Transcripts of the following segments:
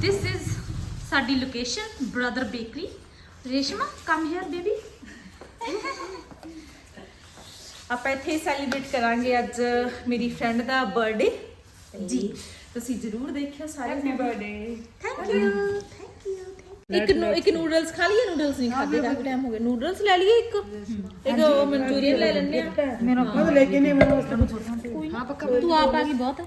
ਦਿਸ is ਸਾਡੀ location brother bakery Reshma come here baby ਆਪਾਂ ਇੱਥੇ ਸੈਲੀਬ੍ਰੇਟ ਕਰਾਂਗੇ ਅੱਜ ਮੇਰੀ ਫਰੈਂਡ ਦਾ ਬਰਥਡੇ ਜੀ ਤੁਸੀਂ ਜ਼ਰੂਰ ਦੇਖਿਓ ਸਾਰੇ happy birthday thank you thank you ਇੱਕ ਨੂੰ ਇੱਕ ਨੂਡਲਸ ਖਾ ਲਈਏ ਨੂਡਲਸ ਨਹੀਂ ਖਾਦੇ ਕਾਫੀ ਟਾਈਮ ਹੋ ਗਿਆ। ਨੂਡਲਸ ਲੈ ਲਈਏ ਇੱਕ। ਇੱਕ ਮਨਚੂਰੀਅਨ ਲੈ ਲੈਣੇ ਆ। ਤੂੰ ਆਪ ਆ ਗਈ ਬਹੁਤ।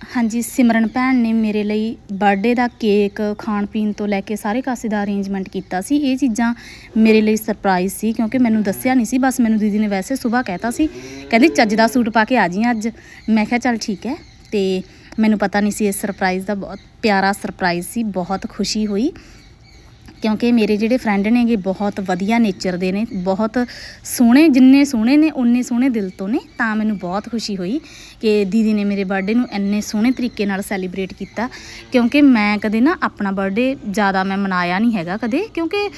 ਹਾਂਜੀ, ਸਿਮਰਨ ਭੈਣ ਨੇ ਮੇਰੇ ਲਈ ਬਰਥਡੇ ਦਾ ਕੇਕ ਖਾਣ ਪੀਣ ਤੋਂ ਲੈ ਕੇ ਸਾਰੇ ਕਾਸੇ ਦਾ ਅਰੇਂਜਮੈਂਟ ਕੀਤਾ ਸੀ। ਇਹ ਚੀਜ਼ਾਂ ਮੇਰੇ ਲਈ ਸਰਪ੍ਰਾਈਜ਼ ਸੀ ਕਿਉਂਕਿ ਮੈਨੂੰ ਦੱਸਿਆ ਨਹੀਂ ਸੀ, ਬਸ ਮੈਨੂੰ ਦੀਦੀ ਨੇ ਵੈਸੇ ਸਵੇਰ ਕਹਿਤਾ ਸੀ। ਕਹਿੰਦੀ, ਚੱਜ ਦਾ ਸੂਟ ਪਾ ਕੇ ਆ ਜੀ ਅੱਜ। ਮੈਂ ਕਿਹਾ, ਚੱਲ ਠੀਕ ਹੈ। ਤੇ ਮੈਨੂੰ ਪਤਾ ਨਹੀਂ ਸੀ ਇਸ ਸਰਪ੍ਰਾਈਜ਼ ਦਾ ਬਹੁਤ ਪਿਆਰਾ ਸਰਪ੍ਰਾਈਜ਼ ਸੀ, ਬਹੁਤ ਖੁਸ਼ੀ ਹੋਈ। ਕਿਉਂਕਿ ਮੇਰੇ ਜਿਹੜੇ ਫਰੈਂਡ ਨੇਗੇ, ਬਹੁਤ ਵਧੀਆ ਨੇਚਰ ਦੇ ਨੇ, ਬਹੁਤ ਸੋਹਣੇ, ਜਿੰਨੇ ਸੋਹਣੇ ਨੇ ਉਨੇ ਸੋਹਣੇ ਦਿਲ ਤੋਂ ਨੇ, ਤਾਂ ਮੈਨੂੰ ਬਹੁਤ ਖੁਸ਼ੀ ਹੋਈ ਕਿ ਦੀਦੀ ਨੇ ਮੇਰੇ ਬਰਥਡੇ ਨੂੰ ਇੰਨੇ ਸੋਹਣੇ ਤਰੀਕੇ ਨਾਲ ਸੈਲੀਬ੍ਰੇਟ ਕੀਤਾ। ਕਿਉਂਕਿ ਮੈਂ ਕਦੇ ਨਾ ਆਪਣਾ ਬਰਥਡੇ ਜ਼ਿਆਦਾ ਮੈਂ ਮਨਾਇਆ ਨਹੀਂ ਹੈਗਾ ਕਦੇ, ਕਿਉਂਕਿ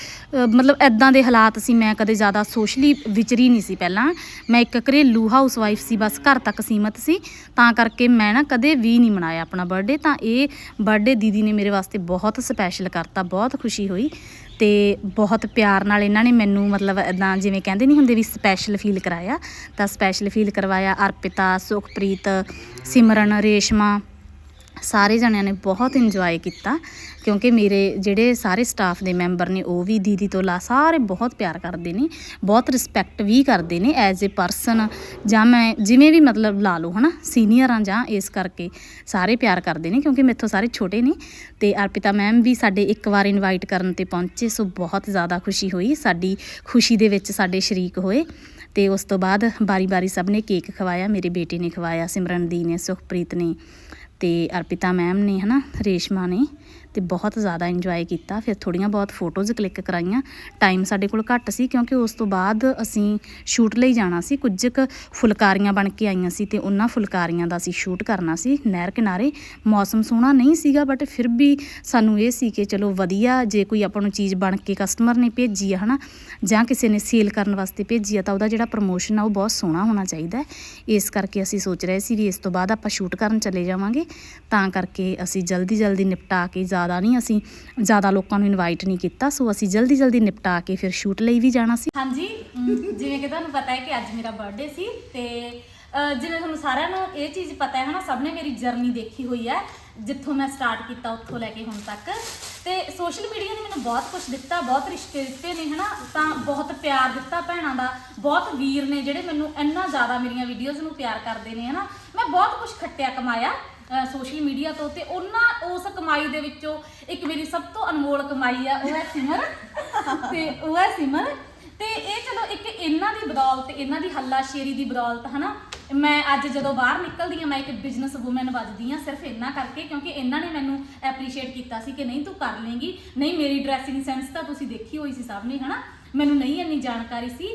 ਮਤਲਬ ਐਦਾਂ ਦੇ ਹਾਲਾਤ ਸੀ, ਮੈਂ ਕਦੇ ਜ਼ਿਆਦਾ ਸੋਸ਼ਲੀ ਵਿਚਰੀ ਨਹੀਂ ਸੀ ਪਹਿਲਾਂ। ਮੈਂ ਇੱਕ ਘਰੇਲੂ ਹਾਊਸ ਵਾਈਫ ਸੀ, ਬਸ ਘਰ ਤੱਕ ਸੀਮਤ ਸੀ। ਤਾਂ ਕਰਕੇ ਮੈਂ ਨਾ ਕਦੇ ਵੀ ਨਹੀਂ ਮਨਾਇਆ ਆਪਣਾ ਬਰਥਡੇ ਤਾਂ ਇਹ ਬਰਥਡੇ ਦੀਦੀ ਨੇ ਮੇਰੇ ਵਾਸਤੇ ਬਹੁਤ ਸਪੈਸ਼ਲ ਕਰਤਾ, ਬਹੁਤ ਖੁਸ਼ੀ ਹੋਈ। ਤੇ ਬਹੁਤ ਪਿਆਰ ਨਾਲ ਇਹਨਾਂ ਨੇ ਮੈਨੂੰ ਮਤਲਬ ਇਦਾਂ ਜਿਵੇਂ ਕਹਿੰਦੇ ਨਹੀਂ ਹੁੰਦੇ ਵੀ ਸਪੈਸ਼ਲ ਫੀਲ ਕਰਾਇਆ ਤਾਂ ਸਪੈਸ਼ਲ ਫੀਲ ਕਰਵਾਇਆ ਅਰਪਿਤਾ, ਸੁਖਪ੍ਰੀਤ, ਸਿਮਰਨ, ਰੇਸ਼ਮਾ ਸਾਰੇ ਜਣਿਆਂ ਨੇ ਬਹੁਤ ਇੰਜੋਏ ਕੀਤਾ, ਕਿਉਂਕਿ ਮੇਰੇ ਜਿਹੜੇ ਸਾਰੇ ਸਟਾਫ ਦੇ ਮੈਂਬਰ ਨੇ, ਉਹ ਵੀ ਦੀਦੀ ਤੋਂ ਲਾ ਸਾਰੇ ਬਹੁਤ ਪਿਆਰ ਕਰਦੇ ਨੇ, ਬਹੁਤ ਰਿਸਪੈਕਟ ਵੀ ਕਰਦੇ ਨੇ ਐਜ਼ ਅ ਪਰਸਨ ਜਾਂ ਮੈਂ ਜਿਵੇਂ ਵੀ ਮਤਲਬ ਲਾ ਲਓ ਹਨਾ ਸੀਨੀਅਰ ਆ ਜਾਂ ਇਸ ਕਰਕੇ ਸਾਰੇ ਪਿਆਰ ਕਰਦੇ ਨੇ ਕਿਉਂਕਿ ਮੇਥੋਂ ਸਾਰੇ ਛੋਟੇ ਨੇ ਤੇ ਅਰਪਿਤਾ ਮੈਮ ਵੀ ਸਾਡੇ ਇੱਕ ਵਾਰ ਇਨਵਾਈਟ ਕਰਨ ਤੇ ਪਹੁੰਚੇ, ਸੋ ਬਹੁਤ ਜ਼ਿਆਦਾ ਖੁਸ਼ੀ ਹੋਈ, ਸਾਡੀ ਖੁਸ਼ੀ ਦੇ ਵਿੱਚ ਸਾਡੇ ਸ਼ਰੀਕ ਹੋਏ ਤੇ ਉਸ ਤੋਂ ਬਾਅਦ ਬਾਰੀ-ਬਾਰੀ ਸਭ ਨੇ ਕੇਕ ਖਵਾਇਆ, ਮੇਰੇ ਬੇਟੇ ਨੇ ਖਵਾਇਆ ਸਿਮਰਨਦੀ ਨੇ, ਸੁਖਪ੍ਰੀਤ ਨੇ। ਤੇ ਅਰਪਿਤਾ ਮੈਮ ਨੇ ਹਨਾ ਰੇਸ਼ਮਾ ਨੇ ਤੇ ਬਹੁਤ ਜ਼ਿਆਦਾ ਇੰਜੋਏ ਕੀਤਾ। ਫਿਰ ਥੋੜੀਆਂ ਬਹੁਤ ਫੋਟੋਜ਼ ਕਲਿੱਕ ਕਰਾਈਆਂ। ਟਾਈਮ ਸਾਡੇ ਕੋਲ ਘੱਟ ਸੀ ਕਿਉਂਕਿ ਉਸ ਤੋਂ ਬਾਅਦ ਅਸੀਂ ਸ਼ੂਟ ਲਈ ਜਾਣਾ ਸੀ। ਕੁਝ ਕੁ ਫੁਲਕਾਰੀਆਂ ਬਣ ਕੇ ਆਈਆਂ ਸੀ ਤੇ ਉਹਨਾਂ ਫੁਲਕਾਰੀਆਂ ਦਾ ਅਸੀਂ ਸ਼ੂਟ ਕਰਨਾ ਸੀ। ਨਹਿਰ ਕਿਨਾਰੇ ਮੌਸਮ ਸੋਹਣਾ ਨਹੀਂ ਸੀਗਾ ਬਟ ਫਿਰ ਵੀ ਸਾਨੂੰ ਇਹ ਸੀ ਕਿ ਚਲੋ ਵਧੀਆ, ਜੇ ਕੋਈ ਆਪਾਂ ਨੂੰ ਚੀਜ਼ ਬਣ ਕੇ ਕਸਟਮਰ ਨੇ ਭੇਜੀ ਆ, ਹਨਾ, ਜਾਂ ਕਿਸੇ ਨੇ ਸੇਲ ਕਰਨ ਵਾਸਤੇ ਭੇਜੀ ਆ, ਤਾਂ ਉਹਦਾ ਜਿਹੜਾ ਪ੍ਰਮੋਸ਼ਨ ਆ ਉਹ ਬਹੁਤ ਸੋਹਣਾ ਹੋਣਾ ਚਾਹੀਦਾ ਇਸ ਕਰਕੇ ਅਸੀਂ ਸੋਚ ਰਹੇ ਸੀ ਵੀ ਇਸ ਤੋਂ ਬਾਅਦ ਆਪਾਂ ਸ਼ੂਟ ਕਰਨ ਚਲੇ ਜਾਵਾਂਗੇ। ਤਾਂ ਕਰਕੇ ਅਸੀਂ ਜਲਦੀ ਜਲਦੀ ਨਿਪਟਾ ਕੇ ਜ਼ਿਆਦਾ ਨਹੀਂ, ਅਸੀਂ ਜ਼ਿਆਦਾ ਲੋਕਾਂ ਨੂੰ ਇਨਵਾਈਟ ਨਹੀਂ ਕੀਤਾ ਸੋ ਅਸੀਂ ਜਲਦੀ ਜਲਦੀ ਨਿਪਟਾ ਕੇ ਫਿਰ ਸ਼ੂਟ ਲਈ ਵੀ ਜਾਣਾ ਸੀ। ਹਾਂਜੀ ਜਿਵੇਂ ਕਿ ਤੁਹਾਨੂੰ ਪਤਾ ਹੈ ਕਿ ਅੱਜ ਮੇਰਾ ਬਰਥਡੇ ਸੀ ਤੇ ਜਿਵੇਂ ਤੁਹਾਨੂੰ ਸਾਰਿਆਂ ਨੂੰ ਇਹ ਚੀਜ਼ ਪਤਾ ਹੈ ਹਨਾ, ਸਭ ਨੇ ਮੇਰੀ ਜਰਨੀ ਦੇਖੀ ਹੋਈ ਹੈ, ਜਿੱਥੋਂ ਮੈਂ ਸਟਾਰਟ ਕੀਤਾ, ਉੱਥੋਂ ਲੈ ਕੇ ਹੁਣ ਤੱਕ। ਤੇ ਸੋਸ਼ਲ ਮੀਡੀਆ ਨੇ ਮੈਨੂੰ ਬਹੁਤ ਕੁਝ ਦਿੱਤਾ, ਬਹੁਤ ਰਿਸ਼ਤੇ ਦਿੱਤੇ ਨੇ ਹਨਾ, ਤਾਂ ਬਹੁਤ ਪਿਆਰ ਦਿੱਤਾ ਭੈਣਾਂ ਦਾ, ਬਹੁਤ ਵੀਰ ਨੇ ਜਿਹੜੇ ਮੈਨੂੰ ਇੰਨਾ ਜ਼ਿਆਦਾ ਮੇਰੀਆਂ ਵੀਡੀਓਜ਼ ਨੂੰ ਪਿਆਰ ਕਰਦੇ ਨੇ ਹਨਾ, ਮੈਂ ਬਹੁਤ ਕੁਝ ਖੱਟਿਆ ਕਮਾਇਆ। ਸੋਸ਼ਲ ਮੀਡੀਆ ਤੋਂ ਤੇ ਉਹਨਾਂ ਉਸ ਕਮਾਈ ਦੇ ਵਿੱਚੋਂ ਇੱਕ ਮੇਰੀ ਸਭ ਤੋਂ ਅਨਮੋਲ ਕਮਾਈ ਆ, ਉਹ ਹੈ ਸਿਮਰ। ਤੇ ਉਹ ਹੈ ਸਿਮਰ। ਤੇ ਇਹ ਚਲੋ ਇੱਕ ਇਹਨਾਂ ਦੀ ਬਦੌਲਤ, ਇਹਨਾਂ ਦੀ ਹੱਲਾਸ਼ੇਰੀ ਦੀ ਬਦੌਲਤ, ਹਨਾ? ਮੈਂ ਅੱਜ ਜਦੋਂ ਬਾਹਰ ਨਿਕਲਦੀ ਆ ਮੈਂ ਇੱਕ ਬਿਜ਼ਨਸ ਵੂਮਨ ਵੱਜਦੀ ਆ ਸਿਰਫ ਇਹਨਾਂ ਕਰਕੇ ਕਿਉਂਕਿ ਇਹਨਾਂ ਨੇ ਮੈਨੂੰ ਐਪਰੀਸ਼ੀਏਟ ਕੀਤਾ ਸੀ ਕਿ ਨਹੀਂ, ਤੂੰ ਕਰ ਲੇਂਗੀ। ਨਹੀਂ, ਮੇਰੀ ਡਰੈਸਿੰਗ ਸੈਂਸ ਤਾਂ ਤੁਸੀਂ ਦੇਖੀ ਹੋਈ ਸੀ ਸਭ ਨੇ, ਹਨਾ? ਮੈਨੂੰ ਨਹੀਂ ਇੰਨੀ ਜਾਣਕਾਰੀ ਸੀ।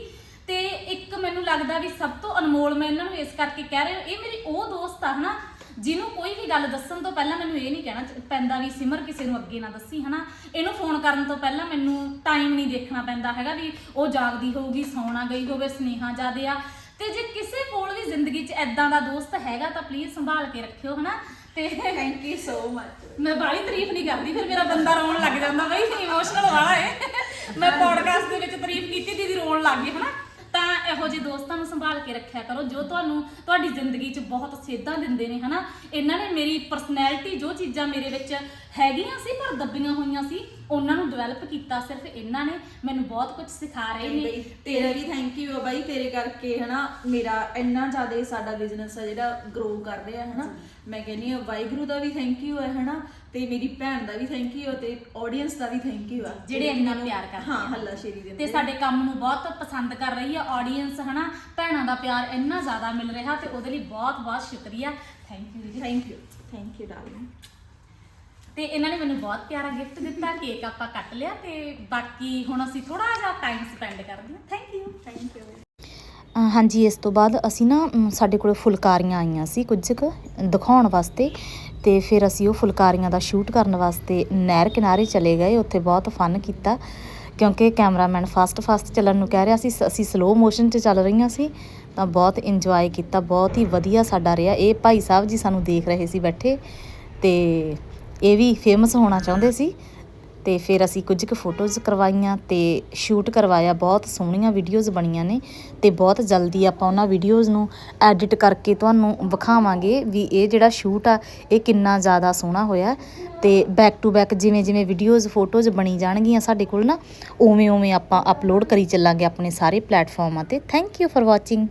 ਤੇ ਇੱਕ ਮੈਨੂੰ ਲੱਗਦਾ ਵੀ ਸਭ ਤੋਂ ਅਨਮੋਲ ਮੈਂ ਇਹਨਾਂ ਨੂੰ ਇਸ ਕਰਕੇ ਕਹਿ ਰਹੀ ਹਾਂ ਇਹ ਮੇਰੀ ਉਹ ਦੋਸਤ ਆ, ਹਨਾ? ਜਿਹਨੂੰ ਕੋਈ ਵੀ ਗੱਲ ਦੱਸਣ ਤੋਂ ਪਹਿਲਾਂ ਮੈਨੂੰ ਇਹ ਨਹੀਂ ਕਹਿਣਾ ਚ- ਪੈਂਦਾ ਵੀ ਸਿਮਰ ਕਿਸੇ ਨੂੰ ਅੱਗੇ ਨਾ ਦੱਸੀ ਹਨਾ? ਇਹਨੂੰ ਫੋਨ ਕਰਨ ਤੋਂ ਪਹਿਲਾਂ ਮੈਨੂੰ ਟਾਈਮ ਨਹੀਂ ਦੇਖਣਾ ਪੈਂਦਾ ਹੈਗਾ ਵੀ ਉਹ ਜਾਗਦੀ ਹੋਊਗੀ ਸੌਣਾ ਗਈ ਹੋਵੇ ਸਨੇਹਾ ਜਾਦੇ ਆ। ਤੇ ਜੇ ਕਿਸੇ ਕੋਲ ਵੀ ਜ਼ਿੰਦਗੀ 'ਚ ਐਦਾਂ ਦਾ ਦੋਸਤ ਹੈਗਾ ਤਾਂ ਪਲੀਜ਼ ਸੰਭਾਲ ਕੇ ਰੱਖਿਓ ਹਨਾ? ਤੇ ਥੈਂਕ ਯੂ ਸੋ ਮਚ ਮੈਂ ਬਾਹਲੀ ਤਾਰੀਫ ਨਹੀਂ ਕਰਦੀ ਫਿਰ ਮੇਰਾ ਬੰਦਾ ਰੋਣ ਲੱਗ ਜਾਂਦਾ ਬਈ ਇਮੋਸ਼ਨਲ ਵਾਲਾ ਹੈ ਮੈਂ ਪੋਡਕਾਸਟ ਦੇ ਵਿੱਚ ਤਾਰੀਫ ਕੀਤੀ ਦੀਦੀ ਰੋਣ ਲੱਗ ਗਈ ਹਨਾ? ਇਹੋ ਜਿਹੇ ਦੋਸਤਾਂ ਨੂੰ ਸੰਭਾਲ ਕੇ ਰੱਖਿਆ ਕਰੋ ਜੋ ਤੁਹਾਨੂੰ ਤੁਹਾਡੀ ਜ਼ਿੰਦਗੀ 'ਚ ਬਹੁਤ ਸੇਧਾਂ ਦਿੰਦੇ ਨੇ ਹਨਾ? ਇਹਨਾਂ ਨੇ ਮੇਰੀ ਪਰਸਨੈਲਿਟੀ ਜੋ ਚੀਜ਼ਾਂ ਮੇਰੇ ਵਿੱਚ ਹੈਗੀਆਂ ਸੀ ਪਰ ਦੱਬੀਆਂ ਹੋਈਆਂ ਸੀ ਉਹਨਾਂ ਨੂੰ ਡਿਵੈਲਪ ਕੀਤਾ ਸਿਰਫ ਇਹਨਾਂ ਨੇ। ਮੈਨੂੰ ਬਹੁਤ ਕੁਝ ਸਿਖਾ ਰਹੇ ਨੇ। ਬਈ ਵੀ ਥੈਂਕ ਯੂ ਬਾਈ ਤੇਰੇ ਕਰਕੇ ਹਨਾ? ਮੇਰਾ ਇੰਨਾ ਜ਼ਿਆਦਾ ਸਾਡਾ ਬਿਜ਼ਨਸ ਆ ਜਿਹੜਾ ਗਰੋ ਕਰ ਰਿਹਾ ਹਨਾ? ਮੈਂ ਕਹਿੰਨੀ ਆ ਵਾਹਿਗੁਰੂ ਦਾ ਵੀ ਥੈਂਕ ਯੂ ਹੈ ਹਨਾ? ਤੇ ਮੇਰੀ ਭੈਣ ਦਾ ਵੀ ਥੈਂਕ ਯੂ ਤੇ ਆਡੀਅנס ਦਾ ਵੀ ਥੈਂਕ ਯੂ ਆ। ਜਿਹੜੇ ਇੰਨਾ ਪਿਆਰ ਕਰਦੇ ਹਾਂ ਹੱਲਾ ਸ਼ੇਰੀ ਦਿੰਦੇ ਤੇ ਸਾਡੇ ਕੰਮ ਨੂੰ ਬਹੁਤ ਪਸੰਦ ਕਰ ਰਹੀ ਹੈ ਆਡੀਅנס ਹਨਾ? ਭੈਣਾਂ ਦਾ ਪਿਆਰ ਇੰਨਾ ਜ਼ਿਆਦਾ ਮਿਲ ਰਿਹਾ ਤੇ ਉਹਦੇ ਲਈ ਬਹੁਤ ਬਹੁਤ ਸ਼ੁਕਰੀਆ। ਥੈਂਕ ਯੂ ਜੀ। Thank you thank you darling ਤੇ ਇਹਨਾਂ ਨੇ ਮੈਨੂੰ ਬਹੁਤ ਪਿਆਰਾ ਗਿਫਟ ਦਿੱਤਾ ਕੇਕ ਆਪਾਂ ਕੱਟ ਲਿਆ ਤੇ ਬਾਕੀ ਹੁਣ ਅਸੀਂ ਥੋੜਾ ਜਿਹਾ ਟਾਈਮ ਸਪੈਂਡ ਕਰਦੇ ਹਾਂ। ਥੈਂਕ ਯੂ ਥੈਂਕ ਯੂ ਹਾਂਜੀ ਇਸ ਤੋਂ ਬਾਅਦ ਅਸੀਂ ਨਾ ਸਾਡੇ ਕੋਲ ਫੁਲਕਾਰੀਆਂ ਆਈਆਂ ਸੀ ਕੁਝ ਕੁ ਦਿਖਾਉਣ ਵਾਸਤੇ ਤੇ ਫਿਰ ਅਸੀਂ ਉਹ ਫੁਲਕਾਰੀਆਂ ਦਾ ਸ਼ੂਟ ਕਰਨ ਵਾਸਤੇ ਨਹਿਰ ਕਿਨਾਰੇ ਚਲੇ ਗਏ ਉੱਥੇ ਬਹੁਤ ਫਨ ਕੀਤਾ। ਕਿਉਂਕਿ ਕੈਮਰਾਮੈਨ ਫਾਸਟ ਫਾਸਟ ਚੱਲਣ ਨੂੰ ਕਹਿ ਰਿਹਾ ਸੀ, ਸ- ਅਸੀਂ ਸਲੋ ਮੋਸ਼ਨ 'ਚ ਚੱਲ ਰਹੀਆਂ ਸੀ, ਤਾਂ ਬਹੁਤ ਇੰਜੋਏ ਕੀਤਾ, ਬਹੁਤ ਹੀ ਵਧੀਆ ਸਾਡਾ ਰਿਹਾ। ਇਹ ਭਾਈ ਸਾਹਿਬ ਜੀ ਸਾਨੂੰ ਦੇਖ ਰਹੇ ਸੀ ਬੈਠੇ, ਤੇ ਇਹ ਵੀ ਫੇਮਸ ਹੋਣਾ ਚਾਹੁੰਦੇ ਸੀ। ਤੇ ਫਿਰ ਅਸੀਂ ਕੁਝ ਕੁ ਫੋਟੋਜ਼ ਕਰਵਾਈਆਂ ਤੇ ਸ਼ੂਟ ਕਰਵਾਇਆ। ਬਹੁਤ ਸੋਹਣੀਆਂ ਵੀਡੀਓਜ਼ ਬਣੀਆਂ ਨੇ ਤੇ ਬਹੁਤ ਜਲਦੀ ਆਪਾਂ ਉਹਨਾਂ ਵੀਡੀਓਜ਼ ਨੂੰ ਐਡਿਟ ਕਰਕੇ ਤੁਹਾਨੂੰ ਵਿਖਾਵਾਂਗੇ ਵੀ ਇਹ ਜਿਹੜਾ ਸ਼ੂਟ ਆ, ਇਹ ਕਿੰਨਾ ਜ਼ਿਆਦਾ ਸੋਹਣਾ ਹੋਇਆ। ਤੇ ਬੈਕ ਟੂ ਬੈਕ ਜਿਵੇਂ ਜਿਵੇਂ ਵੀਡੀਓਜ਼, ਫੋਟੋਜ਼ ਬਣੀ ਜਾਣਗੀਆਂ ਸਾਡੇ ਕੋਲ ਨਾ, ਉਵੇਂ ਉਵੇਂ ਆਪਾਂ ਅਪਲੋਡ ਕਰੀ ਚੱਲਾਂਗੇ ਆਪਣੇ ਸਾਰੇ ਪਲੇਟਫਾਰਮਾਂ ਤੇ। Thank you for watching